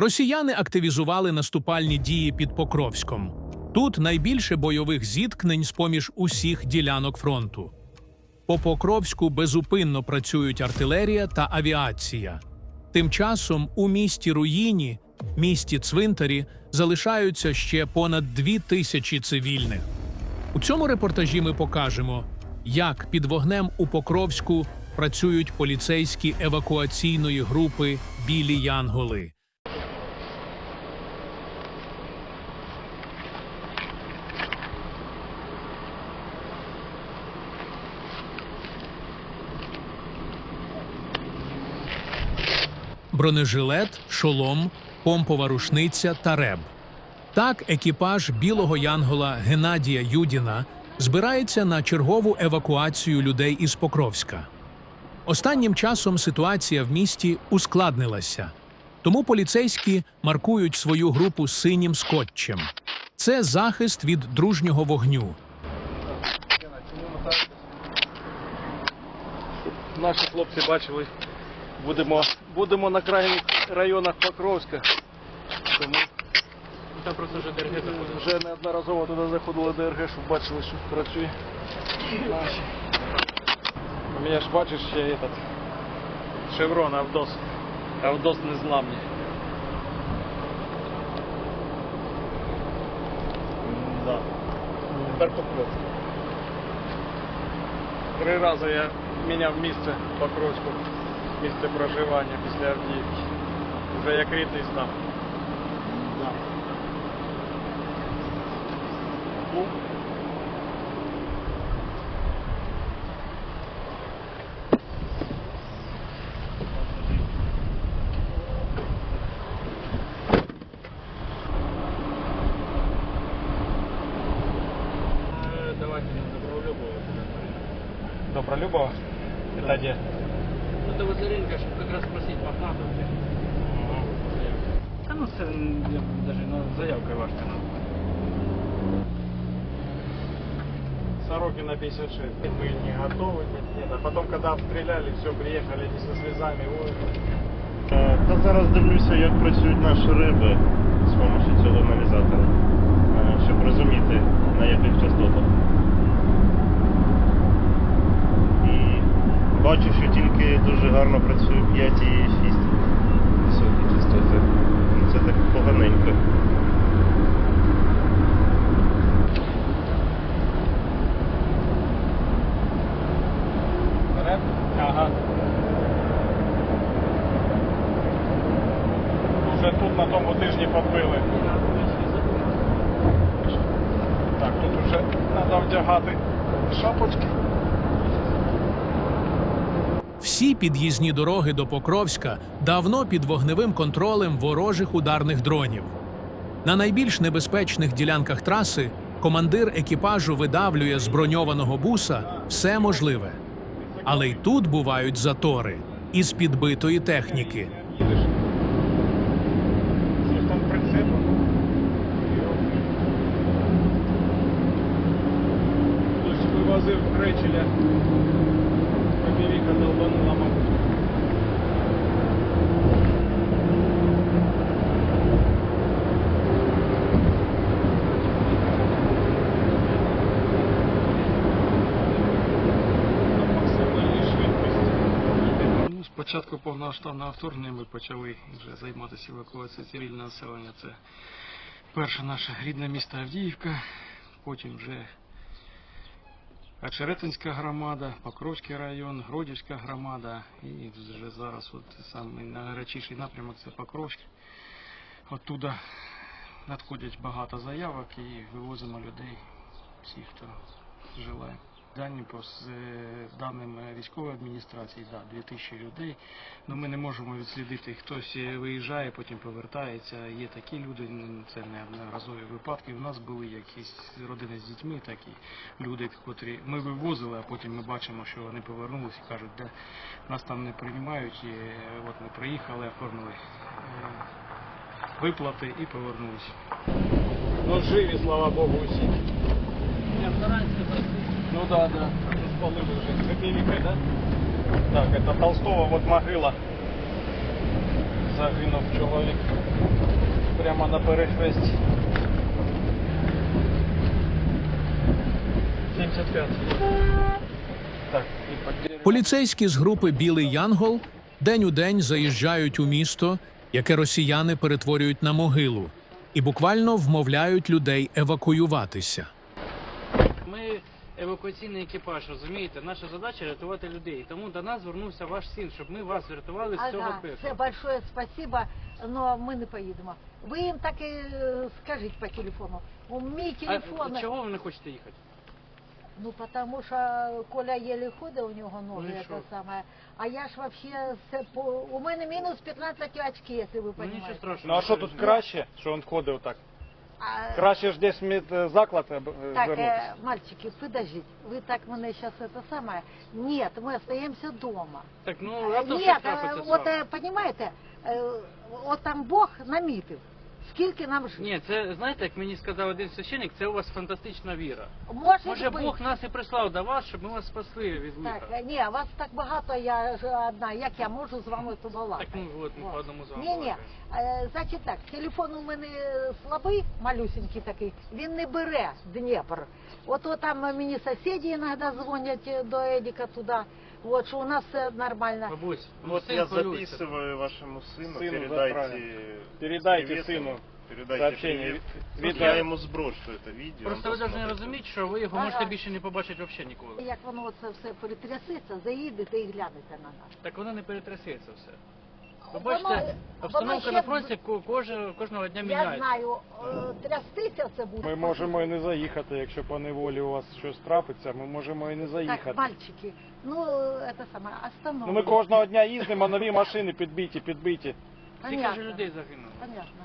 Росіяни активізували наступальні дії під Покровськом. Тут найбільше бойових зіткнень з-поміж усіх ділянок фронту. По Покровську безупинно працюють артилерія та авіація. Тим часом у місті Руїні, місті Цвинтарі, залишаються ще понад дві тисячі цивільних. У цьому репортажі ми покажемо, як під вогнем у Покровську працюють поліцейські евакуаційної групи Білі Янголи. Бронежилет, шолом, помпова рушниця та реб. Так, екіпаж білого янгола Геннадія Юдіна збирається на чергову евакуацію людей із Покровська. Останнім часом ситуація в місті ускладнилася, тому поліцейські маркують свою групу синім скотчем. Це захист від дружнього вогню. Наші хлопці бачили, будемо, будемо на крайніх районах Покровська. Тому Там просто вже ДРГ заходить. вже неодноразово туди заходили ДРГ, щоб бачили, що працює. Наші. У мене ж бачиш ще этот шеврон Авдос. Авдос незламний. Да. Тепер Покровськ. Три рази я міняв місце Покровську, місце проживання після Авдіївки. Вже як рідний став. Да. Ну, Е, Давайте Добролюбова. Добролюбова? Это где? Ну, до Вазаренка, щоб якраз спросити Мохнатов. Та ну це навіть на заявкою важко назвати. Сорокина 56. Мы не готовы, нет, нет. А потом, когда обстреляли, все, приехали не со слезами. Ой, Е, Та зараз дивлюся, як працюють наші риби з допомогою цього аналізатора, е, щоб розуміти на яких частотах. І бачу, що тільки дуже гарно працює 5 і 6 високі частоти. Ну, Це так поганенько. Ага. Уже тут на тому тижні подбили. Так, тут вже треба вдягати шапочки. Всі під'їзні дороги до Покровська давно під вогневим контролем ворожих ударних дронів. На найбільш небезпечних ділянках траси командир екіпажу видавлює з броньованого буса все можливе. Але й тут бувають затори із підбитої техніки. Хтось вивозив. Побівіка долбанула, мабуть. На максимальній швидкості. Ну, спочатку повноштабного вторгнення ми почали вже займатися евакуацією цивільного населення. Це перше наше рідне місто Авдіївка, потім вже Очеретинська громада, Покровський район, Гродівська громада і вже зараз от самий найгарячіший напрямок це Покровськ. Оттуда надходять багато заявок і вивозимо людей, всіх, хто желає. Дані по е, даними військової адміністрації, да, 2000 людей. Ну ми не можемо відслідити, хтось е, виїжджає, потім повертається. Є такі люди, це не одноразові випадки. У нас були якісь родини з дітьми, такі люди, котрі ми вивозили, а потім ми бачимо, що вони повернулися і кажуть, де нас там не приймають. І е, от ми приїхали, оформили виплати і повернулися. Ну живі, слава Богу, усі. Ну да, да. Спалили уже. Да? Так, это Толстого, вот могила. загинув чоловік прямо на перехресті. 75. Так, і. Поліцейські з групи Білий Янгол день у день заїжджають у місто, яке росіяни перетворюють на могилу, і буквально вмовляють людей евакуюватися. Евакуаційний екіпаж, розумієте? Наша задача рятувати людей. Тому до нас звернувся ваш син, щоб ми вас врятували з цього Ага, пеклу. все большое спасибо, но ми не поїдемо. Ви їм так і е, скажіть по телефону. У мій телефон. А чого ви не хочете їхати? Ну, потому що Коля еле ходить, у нього ноги, Ну і це саме. А я ж вообще, це по... у мене мінус 15 очки, якщо ви Ну розумієте. страшного. Ну а що тут краще, що він ходив так? А, Краще ж десь медзаклад е, б- е, Так, звернутися. э, мальчики, подождите, вы так мене сейчас это самое. Нет, мы остаемся дома. Так, ну, Э, раптом Нет, щось э, трапиться з вот вами. э, понимаете, э, от там Бог намітив. Скільки нам жити? Ні, це знаєте, як мені сказав один священник, це у вас фантастична віра. Може, Може бути. Бог нас і прислав до вас, щоб ми вас спасли від Так, лиха. е, ні, вас так багато, я ж одна. Як я можу з вами побалакати? Так, ну, от, ми по одному з вами Ні, ні. балакаємо. Значить так, телефон у мене слабий, малюсенький такий, він не бере Дніпр. От, от там мені сусіди іноді дзвонять е, до Едіка туди. От, що у нас все нормально. Бабусь, ну, Вот син я хвилюється. записываю вашему сыну, Сыну передайте, отправим. Передайте привет сыну ему, передайте сообщение. привет. Ви- Вот видно- я ему сброшу это видео. Просто он ви повинні посмотрит. розуміти, що ви його Ага. можете більше не побачити взагалі ніколи. Як воно це все перетрясеться, заїдете і глянете на нас. Так воно не перетрясеться все. Ви Воно- бачите, обстановка воно на ще- фронті ко- коже- кожного дня Я міняється. знаю, е, трястися це буде. Ми можемо і не заїхати, якщо по неволі у вас щось трапиться, ми можемо і не Так, заїхати. мальчики, ну, це саме, остановлено. Ну ми кожного дня їздимо, нові машини підбиті, підбиті. Скільки Понятно. ж людей загинуло? Понятно.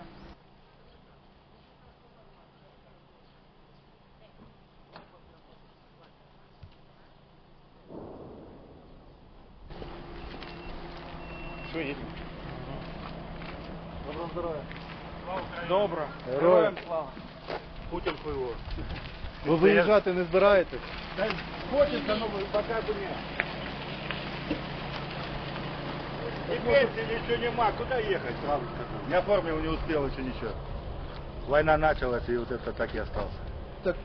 Що їдемо? Доброго здоров'я. Добре. Героям слава. Путин хуйло. Ви виїжджати не збираєтесь? Хочеться, ну пока бы нет. И пенсии ничего нема, куда ехать, сразу скажу. Не оформил, не успел еще ничего. Война началась, и вот это так и остался. Так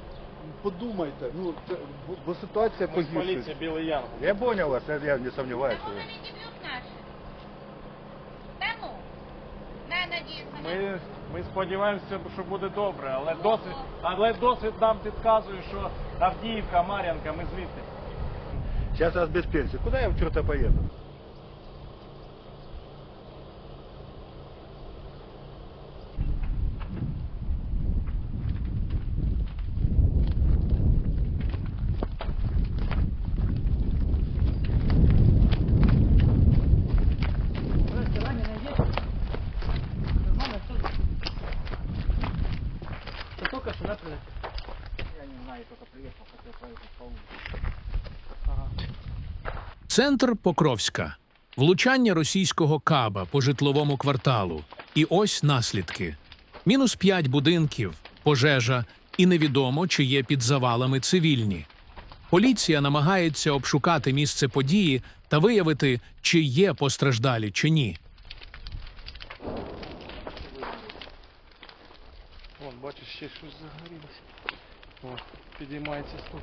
подумайте, ну це, бо, бо ситуація Ми з поліції. Білий Янгол. Я понял вас, я не сомневаюсь. Да не дебют наш. Да ну. На, надеються. Ми, ми сподіваємося, що буде добре, але досвід, але досвід нам підказує, що Авдіївка, Мар'янка, ми звідти. Зараз я без пенсії. Куда я в черта Центр Покровська. Влучання російського каба по житловому кварталу. І ось наслідки: мінус п'ять будинків, пожежа, і невідомо, чи є під завалами цивільні. Поліція намагається обшукати місце події та виявити, чи є постраждалі чи ні. Бачиш, ще щось загорілося. О, підіймається стук.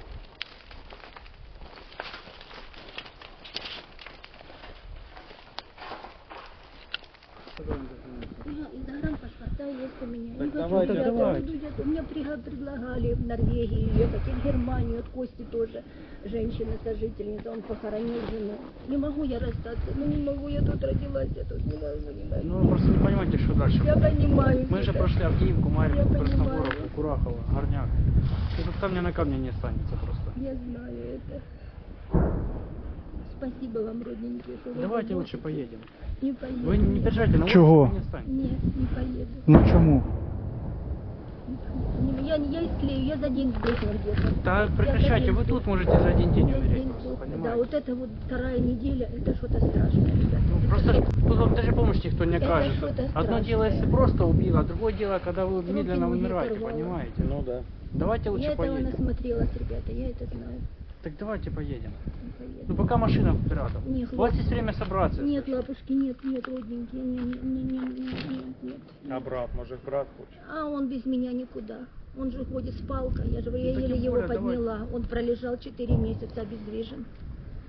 Давайте, туда давайте. уезжать. Мне прига- предлагали в Норвегию ехать, и в Германию, от Кости тоже, женщина-сожительница, он похоронил жену. Не могу я расстаться, ну не могу, я тут родилась, я тут не могу, не могу. Ну вы просто не понимаете, что дальше. я понимаю. Мы же это. прошли Авдеевку, Я Марьевку. Красногоровку, Курахово, Горняк. И тут камня на камне не останется просто. Я знаю это. Спасибо вам, родненькие, что вы Давайте лучше поедем. Не поеду. Вы не держите, на Чего? улице не останется. Нет, не поеду. Ну чому? Не- Я, я исклею, я за день сдохну где-то. Да Я прекращайте, вы день тут можете за один день Я умереть день просто. Да, вот это вот вторая неделя, это что-то страшное, ребята. Ну, Это просто ж тут вам даже помощь никто не окажет. Одно дело, если просто убило, а другое дело, когда вы Руки, медленно умираете, порвало. понимаете? Ну да. Давайте лучше Я этого поедем. насмотрелась, ребята, я это знаю. Так давайте поедем. Не поеду. Ну пока машина рядом. Не, У вас есть время собраться. Нет, лапушки, нет, нет, родненькие, не, не, не, не нет. А брат, може брат хоче? А он без меня никуда. Он же ходит с палкой. Я же говорю, я Ну, так еле тем его более, давай. подняла. Он пролежал 4 месяца обездвижен.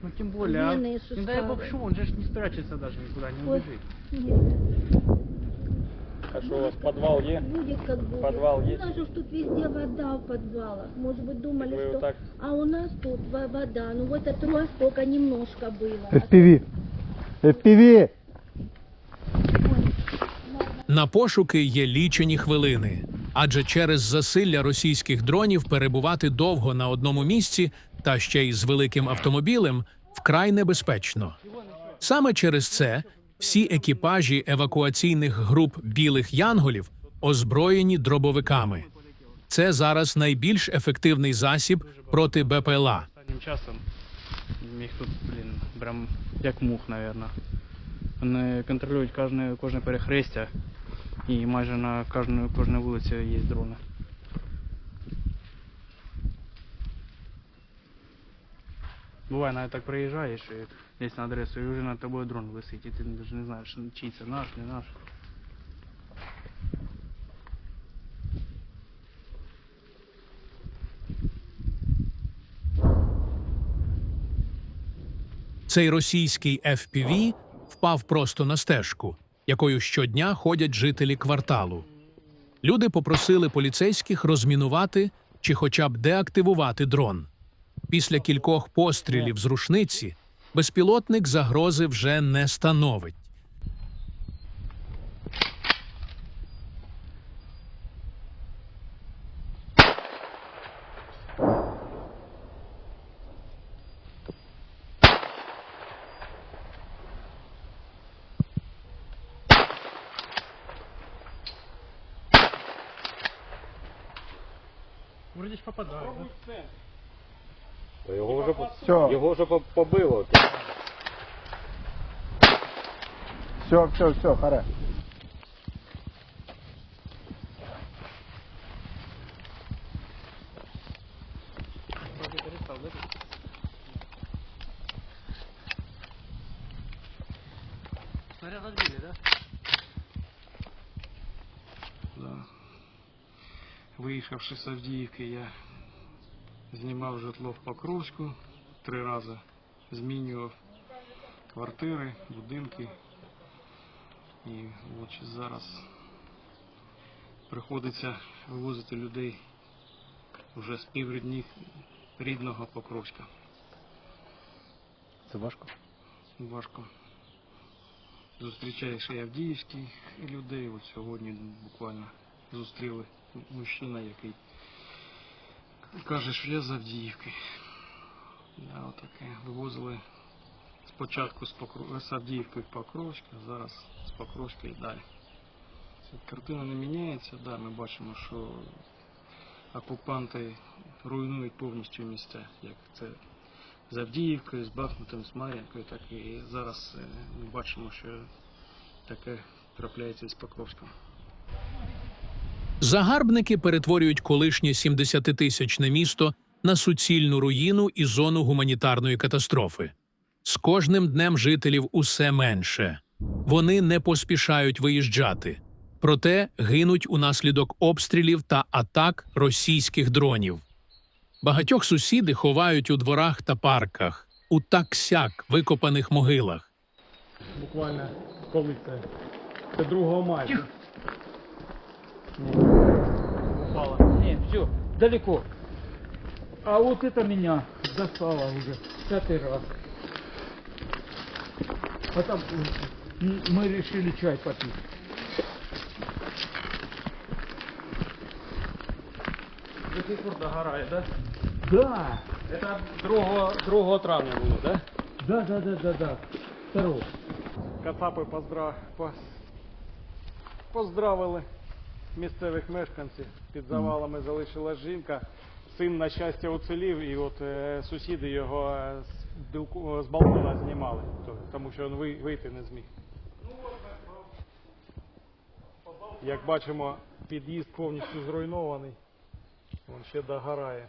Ну тем более, а, Вены, не дай бог суставы. что, он же ж не спрячется даже никуда, не Ой. убежит. Нет. А що у вас підвал є? Будет как будет. Подвал у есть? нас же ж тут везде вода в подвалах. Может быть, думали, Вы что... вот так- А у нас тут во- вода. Ну, в этот раз только немножко было. FPV. FPV. На пошуки є лічені хвилини, Адже через засилля російських дронів перебувати довго на одному місці та ще й з великим автомобілем вкрай небезпечно. Саме через це всі екіпажі евакуаційних груп білих янголів озброєні дробовиками. Це зараз найбільш ефективний засіб проти БПЛА. Часом їх тут, блін, прям як мух, наверное. Вони контролюють кожне, кожне перехрестя і майже на кожну, кожній вулиці є дрони. Буває, навіть так приїжджаєш і десь на адресу, і вже над тобою дрон висить, і ти навіть не знаєш, чий це наш, не наш. Цей російський FPV впав просто на стежку, якою щодня ходять жителі кварталу. Люди попросили поліцейських розмінувати чи хоча б деактивувати дрон. Після кількох пострілів з рушниці безпілотник загрози вже не становить. Вроді ж попадає, да? Його вже, Все, його вже побило. все, все, все, харе. Вроді перестав, да? Снаряд отбили, да? Да. Виїхавши з Авдіївки, я знімав житло в Покровську три рази, змінював квартири, будинки. І от зараз приходиться вивозити людей вже з піврідні рідного Покровська. Це важко. Важко. Зустрічаєш і авдіївських людей. От сьогодні буквально зустріли мужчина, який каже, що я з Авдіївки. Да, отаке. Вивозили спочатку з, Покров... з Авдіївки в Покровськ, а зараз з Покровська і далі. Картина не міняється, да, ми бачимо, що окупанти руйнують повністю місця, як це з Авдіївкою, з Бахмутом, з Мар'янкою, так і зараз е, ми бачимо, що таке трапляється з Покровськом. Загарбники перетворюють колишнє 70-тисячне місто на суцільну руїну і зону гуманітарної катастрофи. З кожним днем жителів усе менше. Вони не поспішають виїжджати, проте гинуть унаслідок обстрілів та атак російських дронів. Багатьох сусіди ховають у дворах та парках, у так-сяк викопаних могилах. Буквально коли це? Це 2 майя упала. Нет, все, далеко. А вот это меня достало уже пятый раз. Потом м, мы решили чай попить. До сих пор догорає, да? Да, Це 2, 2 травня було, да? да, да, да, да, да. Второго. Кацапи поздра... пос- поздравили місцевих мешканців. Під завалами залишилась жінка. Син, на щастя, уцілів, і от е, сусіди його е, з, білку- з балкона знімали, то- тому що він ви- вийти не зміг. Як бачимо, під'їзд повністю зруйнований. Він ще догорає.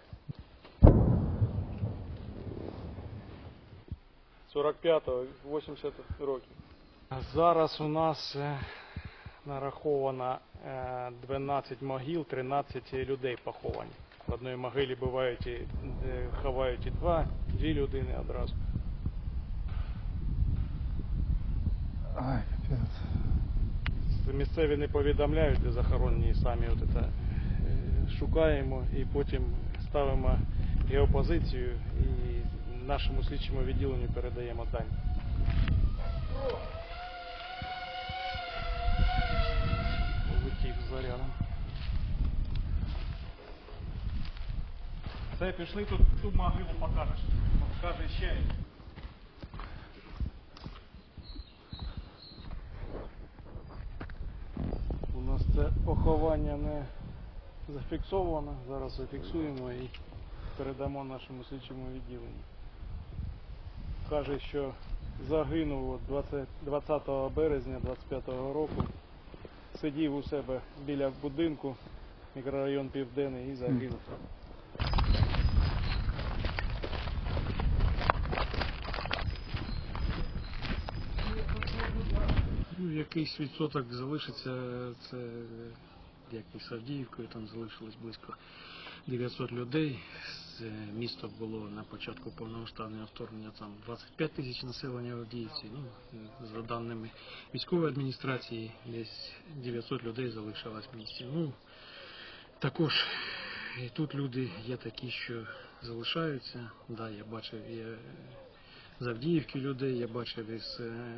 45-го, 80 років. Зараз у нас е, нараховано е, 12 могил, 13 людей поховані. В одній могилі бувають і ховають і два, дві людини одразу. Ай, капець. Місцеві не повідомляють, де захоронені, самі от це, е, шукаємо і потім ставимо геопозицію і нашому слідчому відділенню передаємо дані. Летів зарядом. Все, пішли тут ту могилу покажеш. Покаже ще. У нас це поховання не зафіксовано. Зараз зафіксуємо і передамо нашому слідчому відділенню. Каже, що загинув 20, 20 березня 25 року. Сидів у себе біля будинку, мікрорайон Південний і загинув. Ну, якийсь відсоток залишиться, це як і з Авдіївкою, там залишилось близько 900 людей. З- Місто було на початку повномасштабного вторгнення там 25 тисяч населення Авдіївці. Ну, за даними військової адміністрації, десь 900 людей залишилось в місті. Ну, також і тут люди є такі, що залишаються. Да, я бачив, є з Авдіївки людей, я бачив із е,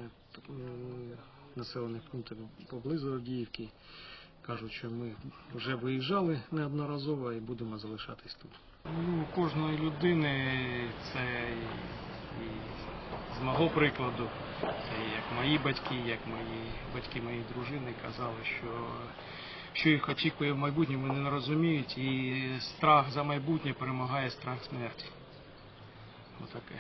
населених пунктів поблизу Авдіївки. Кажуть, що ми вже виїжджали неодноразово і будемо залишатись тут. Ну, у кожної людини це і, і з мого прикладу, це як мої батьки, як мої батьки моєї дружини казали, що що їх очікує в майбутньому, вони не розуміють, і страх за майбутнє перемагає страх смерті. Отаке.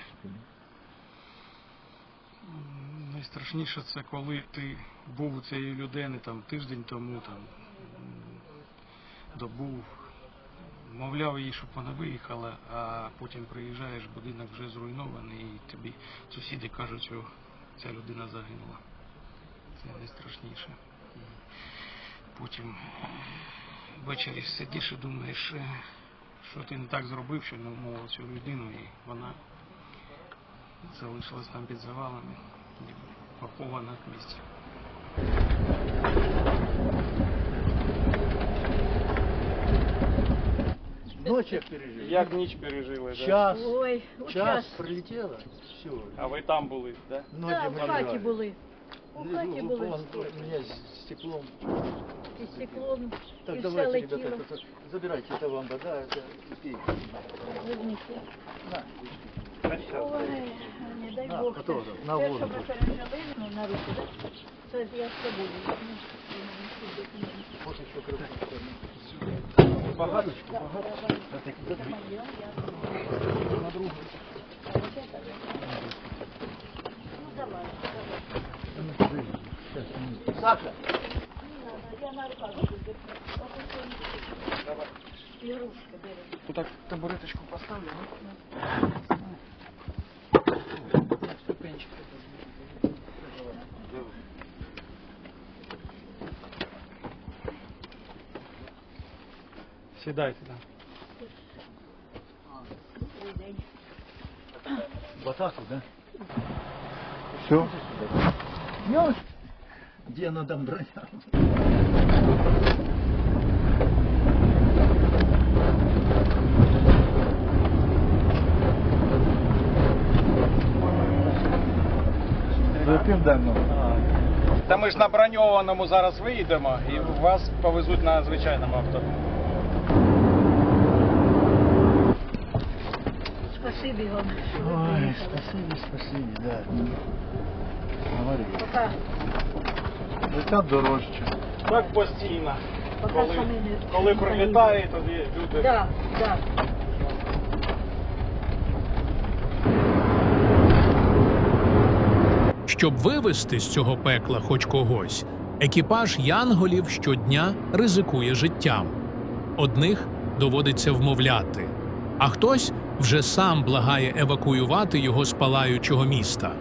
Найстрашніше це коли ти був у цієї людини там тиждень тому, там м, добу, мовляв її, щоб вона виїхала, а потім приїжджаєш, будинок вже зруйнований, і тобі сусіди кажуть, що ця людина загинула. Це найстрашніше. Потім ввечері сидиш і думаєш, е, що ти не так зробив, що не вмовив цю людину, і вона залишилась там під завалами, похована в місті. Ночь як пережили. Як ніч пережили, да? Час, Ой, час прилетіло, все. А ви там були, так? Да? Ноги Да, в хаті моргали. були. У Ну, хаті ну, були вон, всі. У меня с стеклом. І стеклом, і Так, все давайте, летіло. ребята, это, забирайте, это вам вода, это и пейте. Верніть. На. Ой, не дай На, Бог. готово, це- на те, воду що ми будь. пережили, ну, на руки, да? Це я з тобою. візьму. Вот еще крыло. Багаточку, багаточку. Это за две. На другу. Ну, давай, давай. Саша, надо, я на Ігрушка бери. Ну так табуреточку поставлю, Ступенчик. Сідайте там. Добрий день. батату, да? Все. Ну, где она там броня? За південного. Та ми ж на броньованому зараз виїдемо і вас повезуть на звичайному авто. Спасибі вам. Ой, приїхали. спасибо, спасибо, да. Говори. Пока, Життя дорожче. Так постійно. пока Коли, самі не... коли не прилітає, тоді люди. Да, да. Щоб вивести з цього пекла хоч когось, екіпаж янголів щодня ризикує життям. Одних доводиться вмовляти, а хтось вже сам благає евакуювати його з палаючого міста.